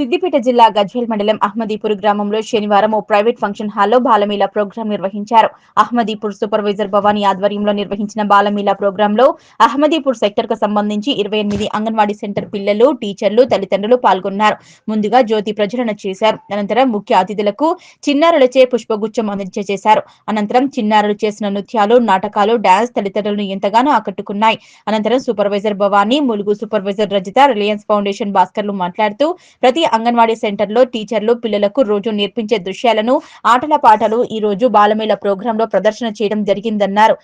సిద్దిపేట జిల్లా గజ్వేల్ మండలం అహ్మదీపూర్ గ్రామంలో శనివారం ఓ ప్రైవేట్ ఫంక్షన్ హాల్లో బాలమీల ప్రోగ్రాం నిర్వహించారు. అహ్మదీపూర్ సూపర్వైజర్ భవానీ ఆధ్వర్యంలో నిర్వహించిన బాలమీలా ప్రోగ్రాం లో అహ్మదీపూర్ సెక్టర్కు సంబంధించి ఇరవై ఎనిమిది అంగన్వాడీ సెంటర్ పిల్లలు టీచర్లు తల్లిదండ్రులు పాల్గొన్నారు. ముందుగా జ్యోతి ప్రజ్వలన చేశారు. అనంతరం ముఖ్య అతిథులకు చిన్నారులచే పుష్పగుచ్చం అందజేశారు. అనంతరం చిన్నారులు చేసిన నృత్యాలు నాటకాలు డాన్స్ తల్లిదండ్రులను ఎంతగానో ఆకట్టుకున్నాయి. అనంతరం supervisor Bhavani Mulugu supervisor Rajitha Reliance foundation భాస్కర్లు మాట్లాడుతూ ప్రతి అంగన్వాడీ సెంటర్లో టీచర్లు పిల్లలకు రోజు నేర్పించే దృశ్యాలను ఆటల పాటలు ఈ రోజు బాలమేళ ప్రోగ్రాంలో ప్రదర్శన చేయడం జరిగిందన్నారు.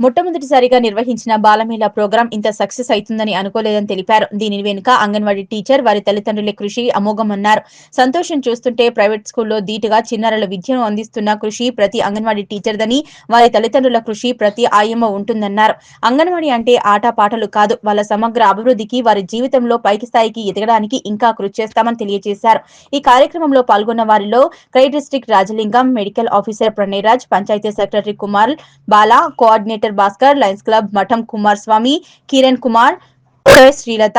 మొట్టమొదటిసారిగా నిర్వహించిన బాలమేళా ప్రోగ్రాం ఇంత సక్సెస్ అవుతుందని అనుకోలేదని తెలిపారు. దీని వెనుక అంగన్వాడీ టీచర్ వారి తల్లిదండ్రుల కృషి అమోఘమన్నారు. సంతోషం చూస్తుంటే ప్రైవేట్ స్కూల్లో ధీటుగా చిన్నారుల విద్యను అందిస్తున్న కృషి ప్రతి అంగన్వాడీ టీచర్దని వారి తల్లిదండ్రుల కృషి ప్రతి ఆయమ్మ ఉంటుందన్నారు. అంగన్వాడీ అంటే ఆట పాటలు కాదు. వాళ్ళ సమగ్ర అభివృద్ధికి వారి జీవితంలో పైకి స్థాయికి ఎదగడానికి ఇంకా కృషి చేస్తామని తెలియజేశారు. ఈ కార్యక్రమంలో పాల్గొన్న వారిలో CRY district Rajalingam medical officer Pranayaraj panchayat secretary Kumar Bala coordinator Bhaskar Lions club Matham Kumar Swamy Kiran Kumar Srilatha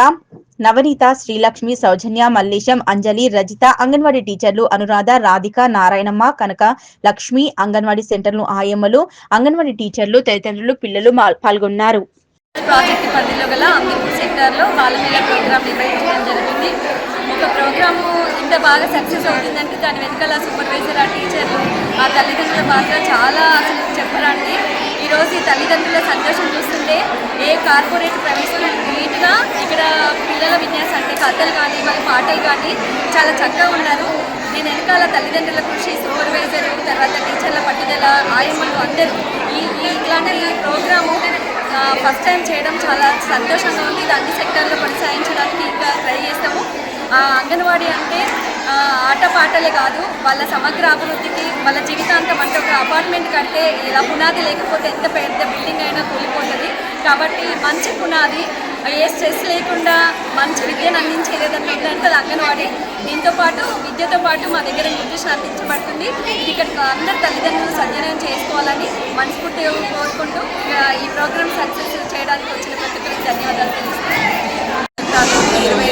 నవనీత శ్రీలక్ష్మి సౌజన్య మల్లేశం అంజలి రజిత అంగన్వాడీ టీచర్లు అనురాధ రాధిక నారాయణమ్మ కనక లక్ష్మి అంగన్వాడీ సెంటర్లు ఆయమ్మలు అంగన్వాడీ టీచర్లు తదితరులు పిల్లలు పాల్గొన్నారు. ప్రాజెక్ట్ పరిధిలో గల అంగన్వాడీ సెక్టార్లో బాలమేళ ప్రోగ్రామ్ నిర్వహించడం జరిగింది. ఒక ప్రోగ్రాము ఇంత బాగా సక్సెస్ అవుతుందంటే దాని వెనకాల సూపర్వైజర్ ఆ టీచర్లు ఆ తల్లిదండ్రుల పాత్ర చాలా అసలు చెప్పడానికి ఈరోజు ఈ తల్లిదండ్రుల సంతోషం చూస్తుంటే ఏ కార్పొరేట్ ప్రైవేట్ నీట్గా ఇక్కడ పిల్లల విన్యాసం అంటే కథలు కానీ వాళ్ళ పాటలు కానీ చాలా చక్కగా ఉన్నారు. నేను వెనకాల తల్లిదండ్రుల కృషి సూపర్వైజర్ తర్వాత టీచర్ల పట్టుదల ఆయమ్మలు అందరూ ఈ ఈ ఇట్లాంటి ప్రోగ్రాము ఫస్ట్ టైం చేయడం చాలా సంతోషంగా ఉంది. ఇది అన్ని సెక్టర్లో కొనసాగించడానికి ఇంకా ట్రై చేస్తాము. ఆ, అంగన్వాడీ అంటే ఆటపాటలే కాదు వాళ్ళ సమగ్ర అభివృద్ధికి వాళ్ళ జీవితాంతం అంటే ఒక అపార్ట్మెంట్ కడితే ఇలా పునాది లేకపోతే ఎంత పెద్ద బిల్డింగ్ అయినా కూలిపోతుంది. కాబట్టి మంచి పునాది ఏ స్ట్రెస్ లేకుండా మంచి విద్యను అందించేది ఏదైనా ఉందంటే అది అంగన్వాడీ. దీంతో పాటు విద్యతో పాటు మా దగ్గర న్యూట్రిషన్ అందించబడుతుంది. ఇక్కడ అందరు తల్లిదండ్రులు సద్వినియోగం చేసుకోవాలని మనస్ఫూర్తిగా కోరుకుంటూ ఈ ప్రోగ్రామ్ సక్సెస్ చేయడానికి వచ్చిన ప్రతి ఒక్కరికి ధన్యవాదాలు తెలుస్తున్నాను ఇరవై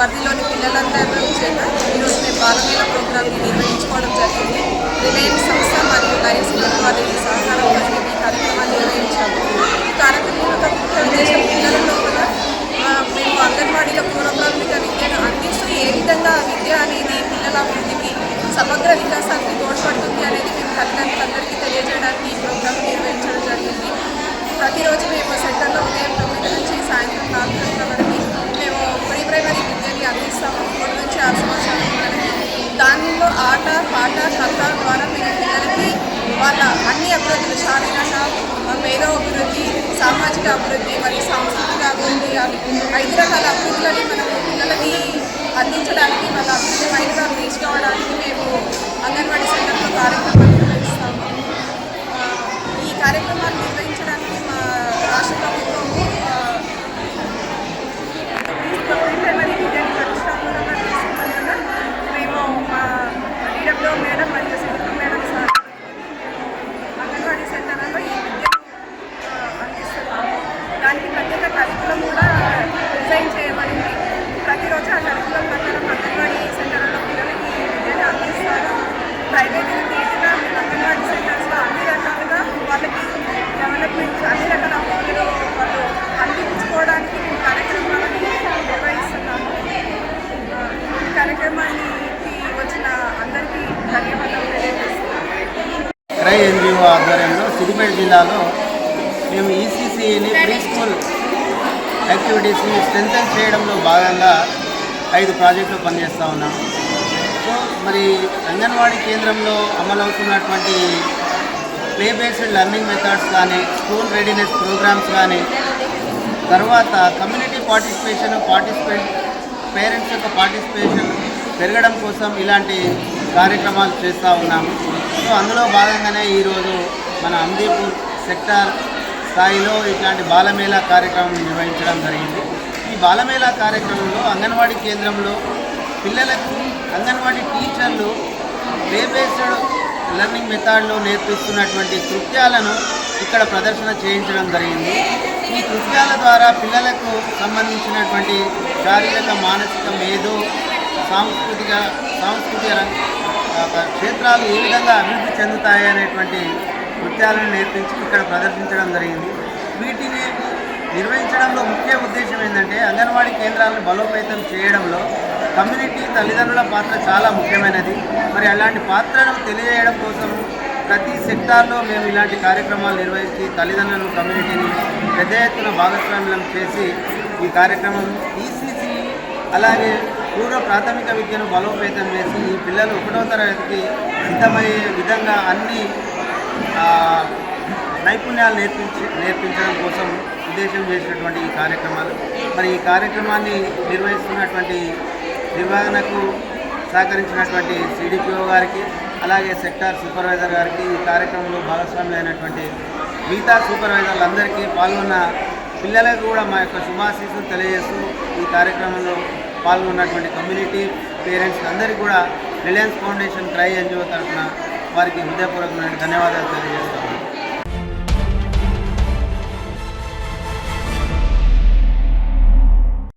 పరిధిలోని పిల్లలందరూ చేత ఈరోజు మేము బాలమేళ ప్రోగ్రామ్ని నిర్వహించుకోవడం జరిగింది. రిలయన్స్ సంస్థ మరియు లయన్స్ క్లబ్ వారి మేము ఈ కార్యక్రమాన్ని నిర్వహించాము. ఈ కార్యక్రమం యొక్క ముఖ్య ఉద్దేశం పిల్లల లోపల మేము అంగన్వాడీలో పూర్వప్రాథమిక విద్యను అందిస్తూ ఏ విధంగా విద్య అనేది పిల్లల అభివృద్ధికి సమగ్ర వికాసానికి తోడ్పడుతుంది అనేది మేము తల్లిదండ్రులందరికీ తెలియజేయడానికి ఈ ప్రోగ్రామ్ నిర్వహించడం జరిగింది. ప్రతిరోజు మేము సెంటర్లో విద్యని నుంచి ఆరు సంవత్సరాల దానిలో ఆట పాట కథ ద్వారా మేము పిల్లలకి వాళ్ళ అన్ని అభివృద్ధులు శారీరక మేధో అభివృద్ధి సామాజిక అభివృద్ధి మరియు సాంస్కృతిక అభివృద్ధి అని ఐదు రకాల అభివృద్ధులని మనము పిల్లలకి అందించడానికి వాళ్ళ అభివృద్ధి మైలుగా తీసుకోవడానికి మేము అంగన్వాడీ సెంటర్లో కార్యక్రమాలు నిర్వహిస్తాము. ఈ కార్యక్రమాన్ని నిర్వహించడానికి మా రాష్ట్ర ప్రభుత్వము ఆ, ప్రైమరీ విద్యని ప్రతిష్టాత్మకంగా తీసుకున్నందున మేము మా ఈడబ్ల్యూ మేడం మరియు సిద్ధు మేడం సార్ అంగన్వాడీ సెంటర్లలో ఈ విద్యను ఆ, అందిస్తున్నాము దానికి ప్రత్యేక కరికులం కూడా డిజైన్ చేయబడింది ప్రతిరోజు ఆ కరికులం ప్రకారం అంగన్వాడీ సెంటర్లలో పిల్లలకి ఈ విద్యను అందిస్తారు ప్రైవేట్ తీసిన అంగన్వాడీ సెంటర్స్లో అన్ని రకాలుగా వాళ్ళకి డెవలప్మెంట్ అన్ని రకాల హోములు వాళ్ళు అందించుకోవడానికి మేము కార్యక్రమాలను నిర్వహిస్తున్నాము ఆ, ఈ కార్యక్రమానికి వచ్చిన అందరికీ ధన్యవాదాలు తెలియజేస్తున్నాను క్రై ఎన్జిఓ ఆధ్వర్యంలో సిద్దిపేట జిల్లాలో మేము ఈసీసీని ప్రీ స్కూల్ యాక్టివిటీస్ని స్ట్రెంథన్ చేయడంలో భాగంగా ఐదు ప్రాజెక్టులు పనిచేస్తూ ఉన్నాం. సో మరి అంగన్వాడీ కేంద్రంలో అమలవుతున్నటువంటి ప్లే బేస్డ్ లెర్నింగ్ మెథడ్స్ కానీ స్కూల్ రెడీనెస్ ప్రోగ్రామ్స్ కానీ తర్వాత కమ్యూనిటీ పార్టిసిపేషన్ పార్టిసిపేట్ పేరెంట్స్ యొక్క పార్టిసిపేషన్ పెరగడం కోసం ఇలాంటి కార్యక్రమాలు చేస్తూ ఉన్నాము సో అందులో భాగంగానే ఈరోజు మన అందీపూర్ సెక్టార్ స్థాయిలో ఇట్లాంటి బాలమేళా కార్యక్రమం నిర్వహించడం జరిగింది. ఈ బాలమేళా కార్యక్రమంలో అంగన్వాడీ కేంద్రంలో పిల్లలకు అంగన్వాడీ టీచర్లు ప్లే బేస్డ్ లెర్నింగ్ మెథడ్లో నేర్పిస్తున్నటువంటి కృత్యాలను ఇక్కడ ప్రదర్శన చేయించడం జరిగింది. ఈ కృత్యాల ద్వారా పిల్లలకు సంబంధించినటువంటి శారీరక మానసిక మేధో సాంస్కృతిక సాంస్కృతిక క్షేత్రాలు ఏ విధంగా అభివృద్ధి చెందుతాయి అనేటువంటి నృత్యాలను నేర్పించి ఇక్కడ ప్రదర్శించడం జరిగింది. వీటిని నిర్వహించడంలో ముఖ్య ఉద్దేశం ఏంటంటే అంగన్వాడీ కేంద్రాలను బలోపేతం చేయడంలో కమ్యూనిటీ తల్లిదండ్రుల పాత్ర చాలా ముఖ్యమైనది. మరి అలాంటి పాత్రను తెలియజేయడం కోసం ప్రతి సెక్టార్లో మేము ఇలాంటి కార్యక్రమాలు నిర్వహించి తల్లిదండ్రులను కమ్యూనిటీని పెద్ద ఎత్తున భాగస్వామ్యం చేసి ఈ కార్యక్రమం ఈసీసీ అలాగే పూర్వ ప్రాథమిక విద్యను బలోపేతం చేసి ఈ పిల్లలు ఒకటో తరగతికి సిద్ధమయ్యే విధంగా అన్ని నైపుణ్యాలు నేర్పించి నేర్పించడం కోసం ఉద్దేశం చేసినటువంటి ఈ కార్యక్రమాలు. మరి ఈ కార్యక్రమాన్ని నిర్వహిస్తున్నటువంటి నిర్వహణకు సహకరించినటువంటి సిడిపిఓ గారికి అలాగే సెక్టార్ సూపర్వైజర్ గారికి ఈ కార్యక్రమంలో భాగస్వామి అయినటువంటి మిగతా సూపర్వైజర్లందరికీ పాల్గొన్న పిల్లలకు కూడా మా యొక్క శుభాశీస్సులు తెలియజేస్తూ ఈ కార్యక్రమంలో పాల్గొన్నటువంటి కమ్యూనిటీ పేరెంట్స్ అందరికీ కూడా రిలయన్స్ ఫౌండేషన్ ట్రై ఎన్జిఓ తరఫున వారికి హృదయపూర్వకమైన ధన్యవాదాలు తెలియజేస్తాను.